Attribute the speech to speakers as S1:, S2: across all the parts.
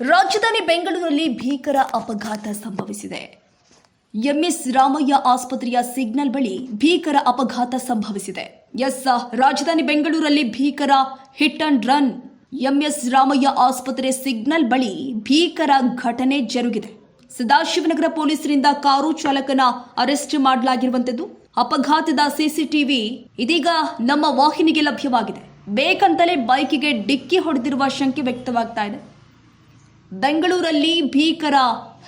S1: ರಾಜಧಾನಿ ಬೆಂಗಳೂರಲ್ಲಿ ಭೀಕರ ಅಪಘಾತ ಸಂಭವಿಸಿದೆ. ಎಂಎಸ್ ರಾಮಯ್ಯ ಆಸ್ಪತ್ರೆಯ ಸಿಗ್ನಲ್ ಬಳಿ ಭೀಕರ ಅಪಘಾತ ಸಂಭವಿಸಿದೆ. ಎಸ್, ರಾಜಧಾನಿ ಬೆಂಗಳೂರಲ್ಲಿ ಭೀಕರ hit and run. MS Ramaiah ಆಸ್ಪತ್ರೆ ಸಿಗ್ನಲ್ ಬಳಿ ಭೀಕರ ಘಟನೆ ಜರುಗಿದೆ. ಸದಾಶಿವನಗರ ಪೊಲೀಸರಿಂದ ಕಾರು ಚಾಲಕನ ಅರೆಸ್ಟ್ ಮಾಡಲಾಗಿರುವಂತದ್ದು ಅಪಘಾತದ ಸಿಸಿಟಿವಿ ಇದೀಗ ನಮ್ಮ ವಾಹಿನಿಗೆ ಲಭ್ಯವಾಗಿದೆ. ಬೇಕಂತಲೇ ಬೈಕಿಗೆ ಡಿಕ್ಕಿ ಹೊಡೆದಿರುವ ಶಂಕೆ ವ್ಯಕ್ತವಾಗ್ತಾ ಇದೆ. ಬೆಂಗಳೂರಲ್ಲಿ ಭೀಕರ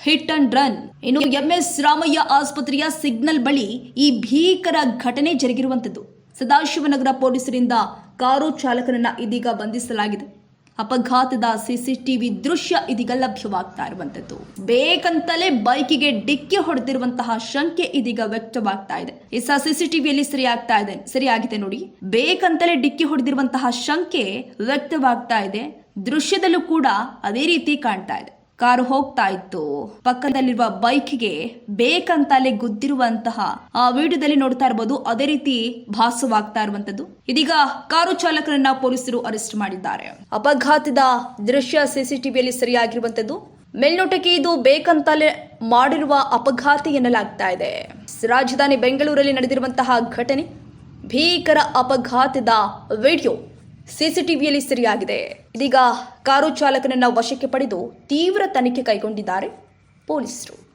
S1: ಹಿಟ್ ಅಂಡ್ ರನ್. ಇನ್ನು ಎಂಎಸ್ ರಾಮಯ್ಯ ಆಸ್ಪತ್ರೆಯ ಸಿಗ್ನಲ್ ಬಳಿ ಈ ಭೀಕರ ಘಟನೆ ಜರುಗಿರುವಂತದ್ದು ಸದಾಶಿವನಗರ ಪೊಲೀಸರಿಂದ ಕಾರು ಚಾಲಕನನ್ನ ಇದೀಗ ಬಂಧಿಸಲಾಗಿದೆ. ಅಪಘಾತದ ಸಿಸಿಟಿವಿ ದೃಶ್ಯ ಇದೀಗ ಲಭ್ಯವಾಗ್ತಾ ಇರುವಂತದ್ದು ಬೇಕಂತಲೇ ಬೈಕಿಗೆ ಡಿಕ್ಕಿ ಹೊಡೆದಿರುವಂತಹ ಶಂಕೆ ಇದೀಗ ವ್ಯಕ್ತವಾಗ್ತಾ ಇದೆ. ಈ ಸಿಸಿಟಿವಿಯಲ್ಲಿ ಸರಿಯಾಗ್ತಾ ಇದೆ, ಸರಿಯಾಗಿದೆ ನೋಡಿ. ಬೇಕಂತಲೇ ಡಿಕ್ಕಿ ಹೊಡೆದಿರುವಂತಹ ಶಂಕೆ ವ್ಯಕ್ತವಾಗ್ತಾ ಇದೆ. ದೃಶ್ಯದಲ್ಲೂ ಕೂಡ ಅದೇ ರೀತಿ ಕಾಣ್ತಾ ಇದೆ. ಕಾರು ಹೋಗ್ತಾ ಇತ್ತು. ಪಕ್ಕದಲ್ಲಿರುವ ಬೈಕ್ಗೆ ಬೇಕಂತಲೇ ಗುದ್ದಿರುವಂತಹ ಆ ವಿಡಿಯೋದಲ್ಲಿ ನೋಡ್ತಾ ಇರಬಹುದು ಅದೇ ರೀತಿ ಭಾಸವಾಗ್ತಾ ಇರುವಂತದ್ದು ಇದೀಗ ಕಾರು ಚಾಲಕರನ್ನ ಪೊಲೀಸರು ಅರೆಸ್ಟ್ ಮಾಡಿದ್ದಾರೆ. ಅಪಘಾತದ ದೃಶ್ಯ ಸಿಸಿಟಿವಿಯಲ್ಲಿ ಸರಿಯಾಗಿರುವಂತದ್ದು ಮೇಲ್ನೋಟಕ್ಕೆ ಇದು ಬೇಕಂತಲೇ ಮಾಡಿರುವ ಅಪಘಾತ ಎನ್ನಲಾಗ್ತಾ ಇದೆ. ರಾಜಧಾನಿ ಬೆಂಗಳೂರಲ್ಲಿ ನಡೆದಿರುವಂತಹ ಘಟನೆ ಭೀಕರ ಅಪಘಾತದ ವಿಡಿಯೋ. ಸಿಸಿಟಿವಿಯಲ್ಲಿ ಸರಿಯಾಗಿದೆ. ಇದೀಗ ಕಾರು ಚಾಲಕನನ್ನ ವಶಕ್ಕೆ ಪಡೆದು ತೀವ್ರ ತನಿಖೆ ಕೈಗೊಂಡಿದ್ದಾರೆ ಪೊಲೀಸರು.